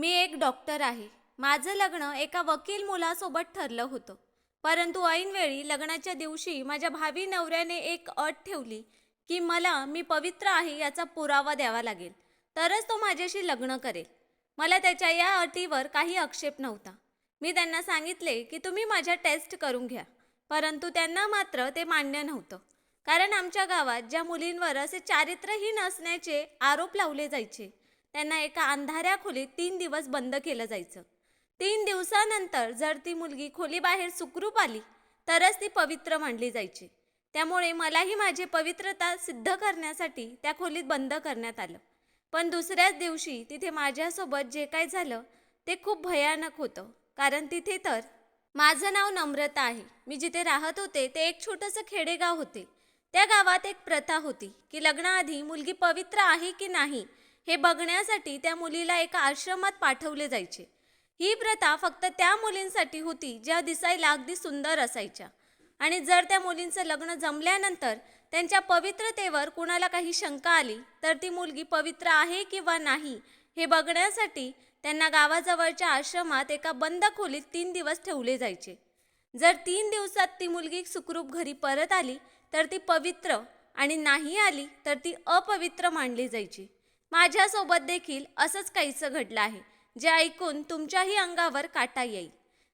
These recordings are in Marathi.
मी एक डॉक्टर आहे. माझं लग्न एका वकील मुलासोबत ठरलं होतं. परंतु ऐनवेळी लग्नाच्या दिवशी माझ्या भावी नवऱ्याने एक अट ठेवली की मला मी पवित्र आहे याचा पुरावा द्यावा लागेल. तरच तो माझ्याशी लग्न करेल. मला त्याच्या या अटीवर काही आक्षेप नव्हता. मी त्यांना सांगितले की तुम्ही माझ्या टेस्ट करून घ्या. परंतु त्यांना मात्र ते मान्य नव्हतं. कारण आमच्या गावात ज्या मुलींवर असे चारित्र्यहीन असण्याचे आरोप लावले जायचे त्यांना एका अंधाऱ्या खोलीत तीन दिवस बंद केलं जायचं. तीन दिवसानंतर जर ती मुलगी खोलीबाहेर सुखरूप आली तरच ती पवित्र मानली जायची. त्यामुळे मलाही माझी पवित्रता सिद्ध करण्यासाठी त्या खोलीत बंद करण्यात आलं. पण दुसऱ्याच दिवशी तिथे माझ्यासोबत जे काय झालं ते खूप भयानक होतं. कारण तिथे तर माझं नाव नम्रता आहे. मी जिथे राहत होते ते एक छोटंसं खेडेगाव होते. त्या गावात एक प्रथा होती की लग्नाआधी मुलगी पवित्र आहे की नाही हे बघण्यासाठी त्या मुलीला एका आश्रमात पाठवले जायचे. ही प्रथा फक्त त्या मुलींसाठी होती ज्या दिसायला अगदी सुंदर असायच्या. आणि जर त्या मुलींचं लग्न जमल्यानंतर त्यांच्या पवित्रतेवर कुणाला काही शंका आली तर ती मुलगी पवित्र आहे किंवा नाही हे बघण्यासाठी त्यांना गावाजवळच्या आश्रमात एका बंद खोलीत तीन दिवस ठेवले जायचे. जर तीन दिवसात ती मुलगी सुखरूप घरी परत आली तर ती पवित्र आणि नाही आली तर ती अपवित्र मानली जायची. माझ्यासोबत देखील असंच काहीसं घडलं आहे जे ऐकून तुमच्याही अंगावर काटा येईल.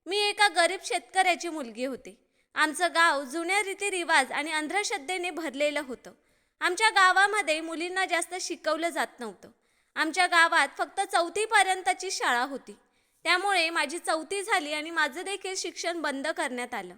मी एका गरीब शेतकऱ्याची मुलगी होते. आमचं गाव जुन्या रीतिरिवाज आणि अंधश्रद्धेने भरलेलं होतं. आमच्या गावामध्ये मुलींना जास्त शिकवलं जात नव्हतं. आमच्या गावात फक्त चौथीपर्यंतची शाळा होती. त्यामुळे माझी चौथी झाली आणि माझं देखील शिक्षण बंद करण्यात आलं.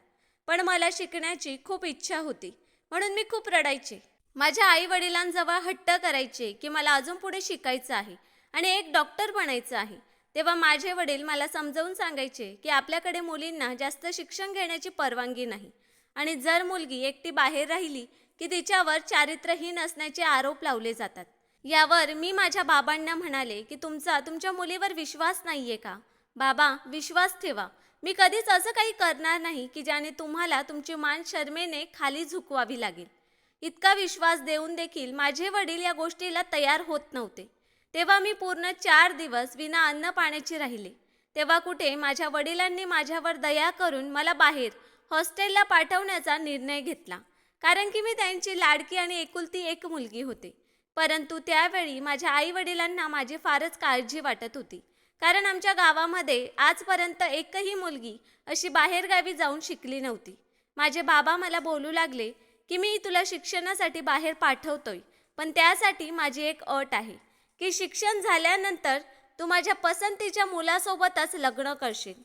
पण मला शिकण्याची खूप इच्छा होती. म्हणून मी खूप रडायचे. माझ्या आई वडिलांजवळ हट्ट करायचे की मला अजून पुढे शिकायचं आहे आणि एक डॉक्टर बनायचं आहे. तेव्हा माझे वडील मला समजावून सांगायचे की आपल्याकडे मुलींना जास्त शिक्षण घेण्याची परवानगी नाही. आणि जर मुलगी एकटी बाहेर राहिली की तिच्यावर चारित्र्यहीन असण्याचे आरोप लावले जातात. यावर मी माझ्या बाबांना म्हणाले की तुमचा तुमच्या मुलीवर विश्वास नाहीये का? बाबा विश्वास ठेवा. मी कधीच असं काही करणार नाही की ज्याने तुम्हाला तुमची मान शर्मेने खाली झुकवावी लागेल. इतका विश्वास देऊन देखील माझे वडील या गोष्टीला तयार होत नव्हते. तेव्हा मी पूर्ण चार दिवस विना अन्न पाण्याची राहिले. तेव्हा कुठे माझ्या वडिलांनी माझ्यावर दया करून मला बाहेर हॉस्टेलला पाठवण्याचा निर्णय घेतला. कारण की मी त्यांची लाडकी आणि एकुलती एक मुलगी होते. परंतु त्यावेळी माझ्या आई वडिलांना माझी फारच काळजी वाटत होती. कारण आमच्या गावामध्ये आजपर्यंत एकही मुलगी अशी बाहेरगावी जाऊन शिकली नव्हती. माझे बाबा मला बोलू लागले की मी तुला शिक्षणासाठी बाहेर पाठवतोय. पण त्यासाठी माझी एक अट आहे की शिक्षण झाल्यानंतर तू माझ्या पसंतीच्या मुलासोबतच लग्न करशील.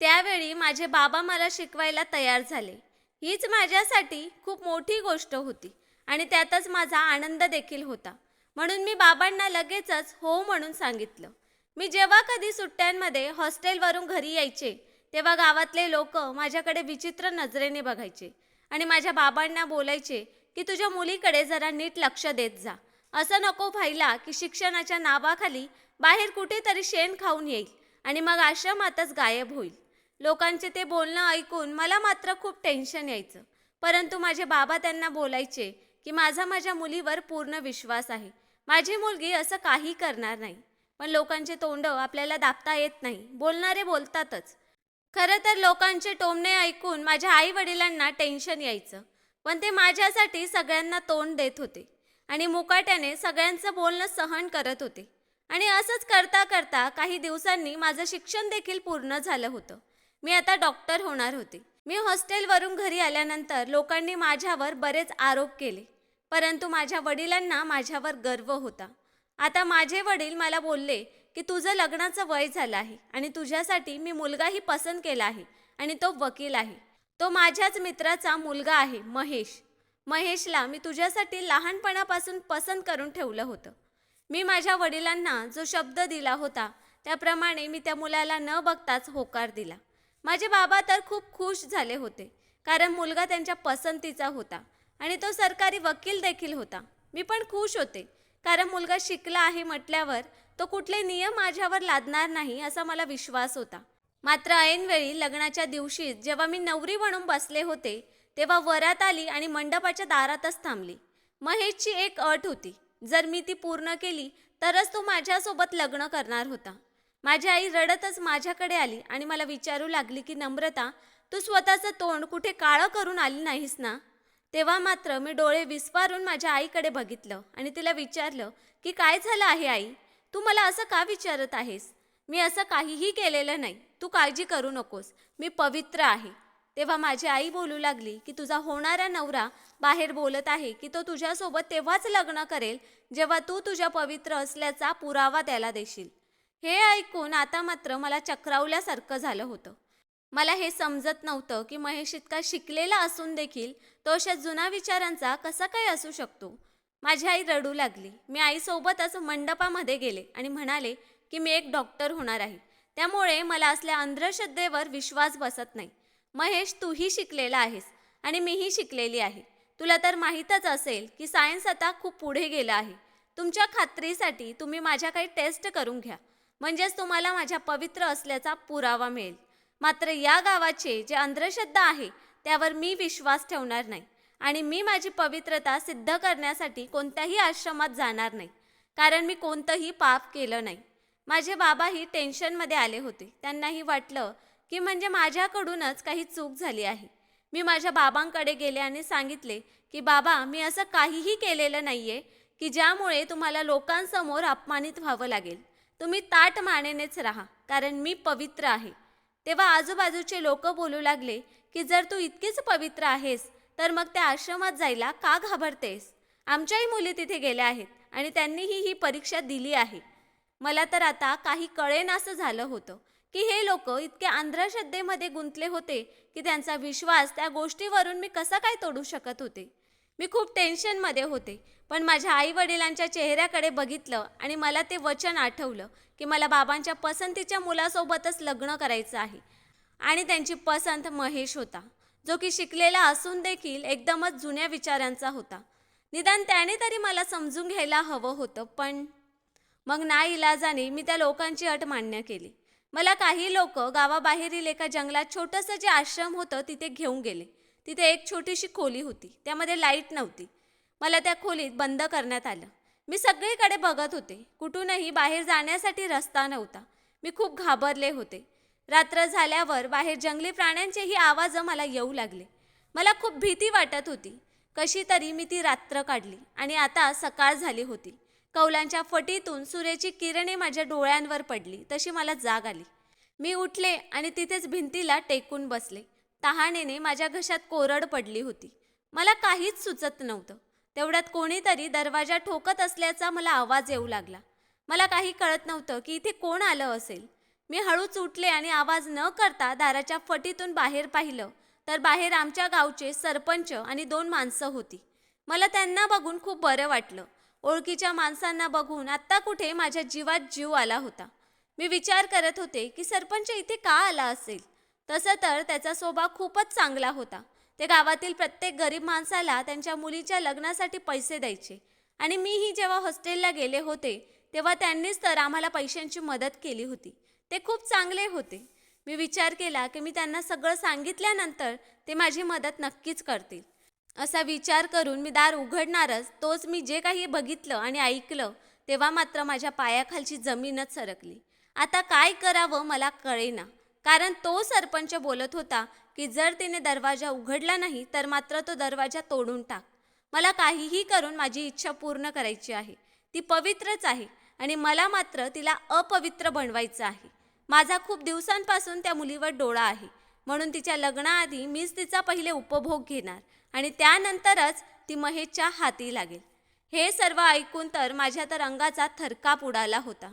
त्यावेळी माझे बाबा मला शिकवायला तयार झाले. हीच माझ्यासाठी खूप मोठी गोष्ट होती आणि त्यातच माझा आनंद देखील होता. म्हणून मी बाबांना लगेचच हो म्हणून सांगितलं. मी जेव्हा कधी सुट्ट्यांमध्ये हॉस्टेलवरून घरी यायचे तेव्हा गावातले लोक माझ्याकडे विचित्र नजरेने बघायचे. आणि माझ्या बाबांना बोलायचे की तुझ्या मुलीकडे जरा नीट लक्ष देत जा. असं नको व्हायला की शिक्षणाच्या नावाखाली बाहेर कुठेतरी शेण खाऊन येईल आणि मग आश्रमातच गायब होईल. लोकांचे ते बोलणं ऐकून मला मात्र खूप टेन्शन यायचं. परंतु माझे बाबा त्यांना बोलायचे की माझा माझ्या मुलीवर पूर्ण विश्वास आहे. माझी मुलगी असं काही करणार नाही. पण लोकांचे तोंड आपल्याला दाबता येत नाही. बोलणारे बोलतातच. खरं तर लोकांचे टोमणे ऐकून माझ्या आई वडिलांना टेन्शन यायचं. पण ते माझ्यासाठी सगळ्यांना तोंड देत होते. आणि मुकाट्याने सगळ्यांचं बोलणं सहन करत होते. आणि असंच करता करता काही दिवसांनी माझं शिक्षण देखील पूर्ण झालं होतं. मी आता डॉक्टर होणार होते. मी हॉस्टेलवरून घरी आल्यानंतर लोकांनी माझ्यावर बरेच आरोप केले. परंतु माझ्या वडिलांना माझ्यावर गर्व होता. आता माझे वडील मला बोलले की तुझं लग्नाचं वय झालं आहे आणि तुझ्यासाठी मी मुलगाही पसंत केला आहे आणि तो वकील आहे. तो माझ्याच मित्राचा मुलगा आहे महेश. महेशला मी तुझ्यासाठी लहानपणापासून पसंत करून ठेवलं होतं. मी माझ्या वडिलांना जो शब्द दिला होता त्याप्रमाणे मी त्या मुलाला न बघताच होकार दिला. माझे बाबा तर खूप खुश झाले होते कारण मुलगा त्यांच्या पसंतीचा होता आणि तो सरकारी वकील देखील होता. मी पण खुश होते कारण मुलगा शिकला आहे म्हटल्यावर तो कुठले नियम माझ्यावर लादणार नाही असा मला विश्वास होता. मात्र ऐनवेळी लग्नाच्या दिवशी जेव्हा मी नवरी म्हणून बसले होते तेव्हा वरात आली आणि मंडपाच्या दारातच थांबली. महेशची एक अट होती. जर मी ती पूर्ण केली तरच तो माझ्यासोबत लग्न करणार होता. माझी आई रडतच माझ्याकडे आली आणि मला विचारू लागली की नम्रता तू स्वतःचं तोंड कुठे काळं करून आली नाहीस ना? तेव्हा मात्र मी डोळे विस्फारून माझ्या आईकडे बघितलं आणि तिला विचारलं की काय झालं आहे आई? तू मला असं का विचारत आहेस? मी असं काहीही केलेलं नाही. तू काळजी करू नकोस. मी पवित्र आहे. तेव्हा माझी आई बोलू लागली की तुझा होणारा नवरा बाहेर बोलत आहे की तो तुझ्यासोबत तेव्हाच लग्न करेल जेव्हा तू तुझ्या पवित्र असल्याचा पुरावा त्याला देशील. हे ऐकून आता मात्र मला चक्रावल्यासारखं झालं होतं. मला हे समजत नव्हतं की महेश इतका शिकलेला असून देखील तो अशा जुना विचारांचा कसा काय असू शकतो? माझी आई रडू लागली. मी आईसोबतच मंडपामध्ये गेले आणि म्हणाले की मी एक डॉक्टर होणार आहे. त्यामुळे मला असल्या अंधश्रद्धेवर विश्वास बसत नाही. महेश तूही शिकलेला आहेस आणि मीही शिकलेली आहे. तुला तर माहीतच असेल की सायन्स आता खूप पुढे गेलं आहे. तुमच्या खात्रीसाठी तुम्ही माझ्या काही टेस्ट करून घ्या. म्हणजेच तुम्हाला माझ्या पवित्र असल्याचा पुरावा मिळेल. मात्र या गावाचे जे अंधश्रद्धा आहे त्यावर मी विश्वास ठेवणार नाही. आणि मी माझी पवित्रता सिद्ध करण्यासाठी कोणत्याही आश्रमात जाणार नाही कारण मी कोणतंही पाप केलं नाही. माझे बाबाही टेन्शनमध्ये आले होते. त्यांनाही वाटलं की म्हणजे माझ्याकडूनच काही चूक झाली आहे. मी माझ्या बाबांकडे गेले आणि सांगितले की बाबा मी असं काहीही केलेलं नाही आहे की ज्यामुळे तुम्हाला लोकांसमोर अपमानित व्हावं लागेल. तुम्ही ताट मानेनेच राहा कारण मी पवित्र आहे. तेव्हा आजूबाजूचे लोक बोलू लागले की जर तू इतकीच पवित्र आहेस तर मग त्या आश्रमात जायला का घाबरतेस? आमच्याही मुली तिथे गेल्या आहेत आणि त्यांनीही ही परीक्षा दिली आहे. मला तर आता काही कळेनासं झालं होतं की हे लोक इतके अंधश्रद्धेमध्ये गुंतले होते की त्यांचा विश्वास त्या गोष्टीवरून मी कसा काय तोडू शकत होते? मी खूप टेन्शनमध्ये होते पण माझ्या आई वडिलांच्या चेहऱ्याकडे बघितलं आणि मला ते वचन आठवलं की मला बाबांच्या पसंतीच्या मुलासोबतच लग्न करायचं आहे. आणि त्यांची पसंत महेश होता. जो की शिकलेला असून देखील एकदमच जुन्या विचारांचा होता. निदान त्याने तरी मला समजून घ्यायला हवं होतं पण मग ना इलाजाने मी त्या लोकांची अट मान्य केली. मला काही लोक गावाबाहेरील एका जंगलात छोटंसं जे आश्रम होतं तिथे घेऊन गेले. तिथे एक छोटीशी खोली होती. त्यामध्ये लाइट नव्हती. मला त्या खोलीत बंद करण्यात आलं. मी सगळीकडे बघत होते. कुठूनही बाहेर जाण्यासाठी रस्ता नव्हता. मी खूप घाबरले होते. रात्र झाल्यावर बाहेर जंगली प्राण्यांचेही आवाज मला येऊ लागले. मला खूप भीती वाटत होती. कशी तरी मी ती रात्र काढली आणि आता सकाळ झाली होती. कौलांच्या फटीतून सूर्याची किरणे माझ्या डोळ्यांवर पडली तशी मला जाग आली. मी उठले आणि तिथेच भिंतीला टेकून बसले. तहानेने माझ्या घशात कोरड पडली होती. मला काहीच सुचत नव्हतं. तेवढ्यात कोणीतरी दरवाजा ठोकत असल्याचा मला आवाज येऊ लागला. मला काही कळत नव्हतं की इथे कोण आलं असेल. मी हळूच उठले आणि आवाज न करता दाराच्या फटीतून बाहेर पाहिलं. तर बाहेर आमच्या गावचे सरपंच आणि दोन माणसं होती. मला त्यांना बघून खूप बरं वाटलं. ओळखीच्या माणसांना बघून आत्ता कुठे माझ्या जीवात जीव आला होता. मी विचार करत होते की सरपंच इथे का आला असेल? तसं तर त्याचा स्वभाव खूपच चांगला होता. ते गावातील प्रत्येक गरीब माणसाला त्यांच्या मुलीच्या लग्नासाठी पैसे द्यायचे. आणि मीही जेव्हा हॉस्टेलला गेले होते तेव्हा त्यांनीच तर आम्हाला पैशांची मदत केली होती. ते खूप चांगले होते. मी विचार केला की मी त्यांना सगळं सांगितल्यानंतर ते माझी मदत नक्कीच करतील. असा विचार करून मी दार उघडणारच तोच मी जे काही बघितलं आणि ऐकलं तेव्हा मात्र माझ्या पायाखालची जमीनच सरकली. आता काय करावं मला कळेना. कारण तो सरपंच बोलत होता की जर तिने दरवाजा उघडला नाही तर मात्र तो दरवाजा तोडून टाक. मला काहीही करून माझी इच्छा पूर्ण करायची आहे. ती पवित्रच आहे आणि मला मात्र तिला अपवित्र बनवायचं आहे. माझा खूप दिवसांपासून त्या मुलीवर डोळा आहे. म्हणून तिच्या लग्नाआधी मीच तिचा पहिले उपभोग घेणार आणि त्यानंतरच ती महेशच्या हाती लागेल. हे सर्व ऐकून तर माझ्या तर अंगाचा थरकाप उडाला होता.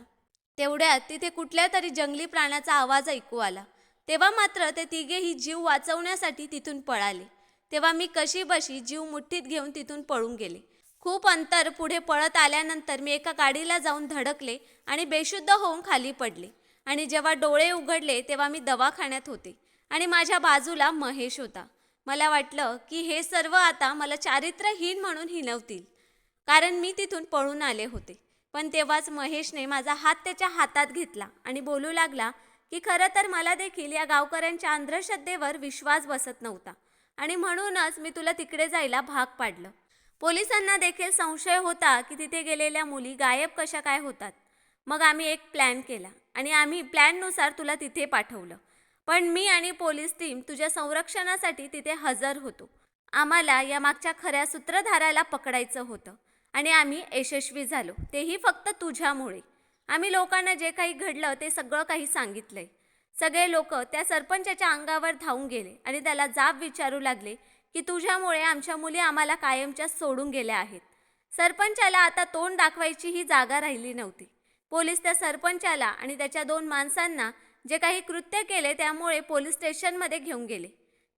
तेवढ्यात तिथे कुठल्या तरी जंगली प्राण्याचा आवाज ऐकू आला. तेव्हा मात्र ते तिघेही जीव वाचवण्यासाठी तिथून पळाले. तेव्हा मी कशी बशी जीव मुठ्ठीत घेऊन तिथून पळून गेले. खूप अंतर पुढे पळत आल्यानंतर मी एका गाडीला जाऊन धडकले आणि बेशुद्ध होऊन खाली पडले. आणि जेव्हा डोळे उघडले तेव्हा मी दवाखान्यात होते आणि माझ्या बाजूला महेश होता. मला वाटलं की हे सर्व आता मला चारित्र्यहीन म्हणून हिनवतील कारण मी तिथून पळून आले होते. पण तेव्हाच महेशने माझा हात त्याच्या हातात घेतला आणि बोलू लागला की खरं तर मला देखील या गावकऱ्यांच्या अंधश्रद्धेवर विश्वास बसत नव्हता आणि म्हणूनच मी तुला तिकडे जायला भाग पाडलं. पोलिसांना देखील संशय होता की तिथे गेलेल्या मुली गायब कशा काय होतात. मग आम्ही एक प्लॅन केला आणि आम्ही प्लॅननुसार तुला तिथे पाठवलं. पण मी आणि पोलीस टीम तुझ्या संरक्षणासाठी तिथे हजर होतो. आम्हाला या मागच्या खऱ्या सूत्रधाराला पकडायचं होतं आणि आम्ही यशस्वी झालो. तेही फक्त तुझ्यामुळे. आम्ही लोकांना जे काही घडलं ते सगळं काही सांगितलंय. सगळे लोक त्या सरपंचाच्या अंगावर धावून गेले आणि त्याला जाब विचारू लागले की तुझ्यामुळे आमच्या मुली आम्हाला कायमच्या सोडून गेल्या आहेत. सरपंचाला आता तोंड दाखवायची ही जागा राहिली नव्हती. पोलीस त्या सरपंचाला आणि त्याच्या दोन माणसांना जे काही कृत्य केले त्यामुळे पोलीस स्टेशनमध्ये घेऊन गेले.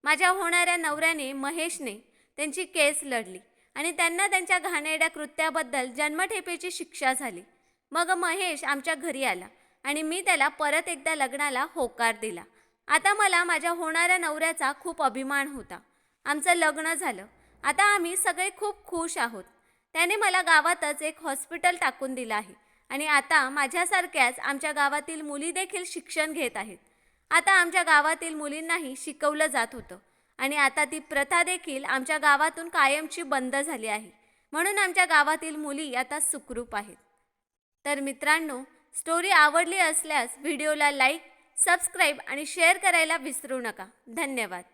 माझ्या होणाऱ्या नवऱ्याने महेशने त्यांची केस लढली आणि त्यांना त्यांच्या घाणेरड्या कृत्याबद्दल जन्मठेपेची शिक्षा झाली. मग महेश आमच्या घरी आला आणि मी त्याला परत एकदा लग्नाला होकार दिला. आता मला माझ्या होणाऱ्या नवऱ्याचा खूप अभिमान होता. आमचं लग्न झालं. आता आम्ही सगळे खूप खुश आहोत. त्याने मला गावातच एक हॉस्पिटल टाकून दिलं आहे. आणि आता माझ्यासारख्याच आमच्या गावातील मुली देखील शिक्षण घेत आहेत. आता आमच्या गावातील मुलींनाही शिकवलं जात होतं आणि आता ती प्रथा देखील आमच्या गावातून कायमची बंद झाली आहे. म्हणून आमच्या गावातील मुली आता सुखरूप आहेत. तर मित्रांनो स्टोरी आवडली असल्यास व्हिडिओला लाईक सबस्क्राईब आणि शेअर करायला विसरू नका. धन्यवाद.